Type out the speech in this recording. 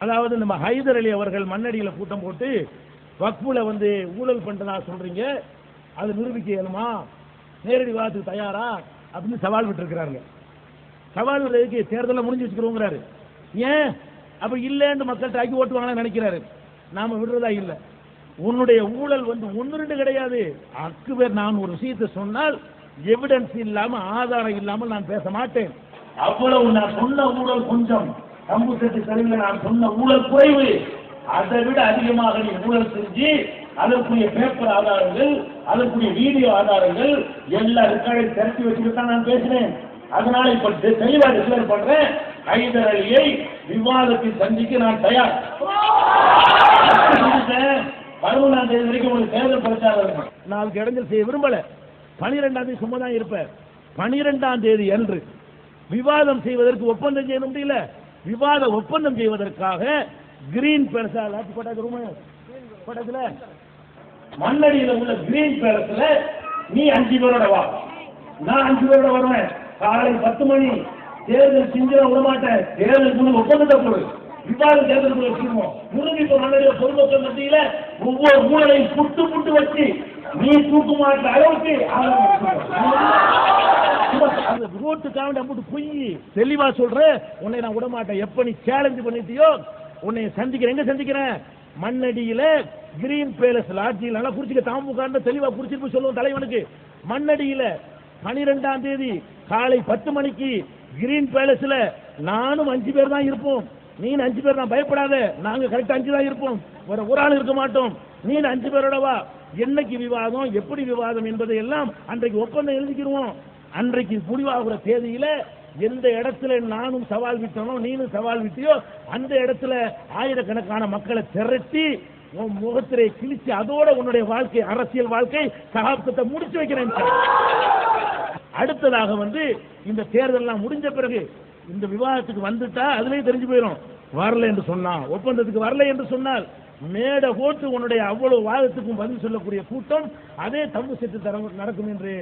அதாவது நம்ம ஹைதர் அலி அவர்கள் மண்ணடியில் கூட்டம் போட்டு வக்ஃபுல வந்து ஊழல் பண்ணுறதா சொல்றீங்க? அது நிரூபிக்க இயலுமா? நேரடி வாதத்துக்கு தயாரா? அப்படின்னு சவால் விட்டுருக்கிறாங்க. சவால் விடுறதுக்கு தேர்தலில் முடிஞ்சு வச்சுக்கிறோங்கிறாரு. ஏன்? அப்போ இல்லைன்னு மக்கள்கிட்ட ஆக்கி ஓட்டுவாங்கன்னு நினைக்கிறாரு. நாம விடுறதா இல்லை. உன்னுடைய ஊழல் வந்து ஒன்று ரெண்டு கிடையாது. அக்கு பேர் நான் ஒரு விஷயத்தை சொன்னால் எவிடன்ஸ் இல்லாமல் ஆதாரம் இல்லாமல் நான் பேச மாட்டேன். அவ்வளவு நான் சொன்ன ஊழல் கொஞ்சம். கம்புசெட்டு தெருவில் நான் சொன்ன ஊழல் குறைவு. அதை விட அதிகமாக நீ ஊழல் செஞ்சு அதற்குரிய பேப்பர் ஆதாரங்கள் அதற்குரிய வீடியோ ஆதாரங்கள் எல்லா ரெக்கார்டையும் திரட்டி வச்சுட்டு தான் நான் பேசுறேன் அதனால இப்ப தெளிவா டிக்ளேர் பண்றேன். ஹைதர் அலியை விவாதத்தை சந்திக்க நான் தயார். பதினொன்றாம் தேதி வரைக்கும் உங்களுக்கு தேர்தல் பிரச்சாரம் நாலு நாளுக்கு இடைஞ்சல் செய்ய விரும்பல. பனிரெண்டாம் தேதி சும்மா தான் இருப்பேன். பனிரெண்டாம் தேதி அன்று. விவாதம் செய்வதற்கு ஒப்பந்தம் செய்ய முடியல விவாத ஒப்பந்தம் செய்வதற்காக கிரீன் பேலஸா லாட்டி போட்டாச்சு ரூம் போட்டாச்சுல மண்ணடியில் உள்ள கிரீன் பேலஸ்ல நீ அஞ்சு பேரோட வா. நான் அஞ்சு பேரோட வருவேன். காலை பத்து மணி தேர்தல் செஞ்சிட விட மாட்டேன். குழு முன்ன ஒப்பந்தத்தை போடு விவாத குழு வச்சிருவோம் முருகிப்ப மண்ணடியில் பொதுமக்கள் மத்தியில ஒவ்வொரு ஊழலையும் புட்டு புட்டு வச்சு நீ தூக்கு மாட்ட அளவுக்கு அந்த ரோட்டுக்காக அப்படி பொய் தெளிவா சொல்றேன். உன்னை நான் விட மாட்டேன் எப்ப நீ சேலஞ்ச் பண்ணிட்டியோ உன்னை சந்திக்கிறேன். எங்க சந்திக்கிறேன்? மண்ணடியில கிரீன் பேலஸ் லாட்ஜியில் நல்லா குறிச்சிக்க தாமுக தெளிவா குறிச்சிட்டு சொல்லுவோம் தலைவனுக்கு. மண்ணடியில பனிரெண்டாம் தேதி காலை பத்து மணிக்கு கிரீன் பேலஸ்ல நானும் அஞ்சு பேர் தான் இருப்போம். நீ அஞ்சு பேர் நான் பயப்படாத. நாங்க கரெக்டா அஞ்சு தான் இருப்போம். ஒரு ஒரு ஆள் இருக்க மாட்டோம். நீ அஞ்சு பேரோட வா என்னைக்கு விவாதம்? எப்படி விவாதம்? என்பதை எல்லாம் அன்றைக்கு ஒப்பந்தம் எழுதிக்கிடுவோம். அன்றைக்கு முடிவாகிற தேதியில எந்த இடத்துல நானும் சவால் விட்டனோ நீனும் சவால் விட்டியோ அந்த இடத்துல ஆயிரக்கணக்கான மக்களை திரட்டி உன் முகத்திலே கிழிச்சு அதோட உன்னுடைய வாழ்க்கை அரசியல் வாழ்க்கை சகாப்தத்தை முடிச்சு வைக்கிறேன் அடுத்ததாக வந்து இந்த தேர்தல்லாம் முடிஞ்ச பிறகு இந்த விவாதத்துக்கு வந்துட்டா அதுலயே தெரிஞ்சு போயிடும் வரல என்று சொன்னான் ஒப்பந்தத்துக்கு வரல என்று சொன்னால் மேடை போட்டு உன்னுடைய அவ்வளவு வாதத்துக்கும் பதில் சொல்லக்கூடிய கூட்டம் அதே தம்பு செட்டு நடக்கும் என்று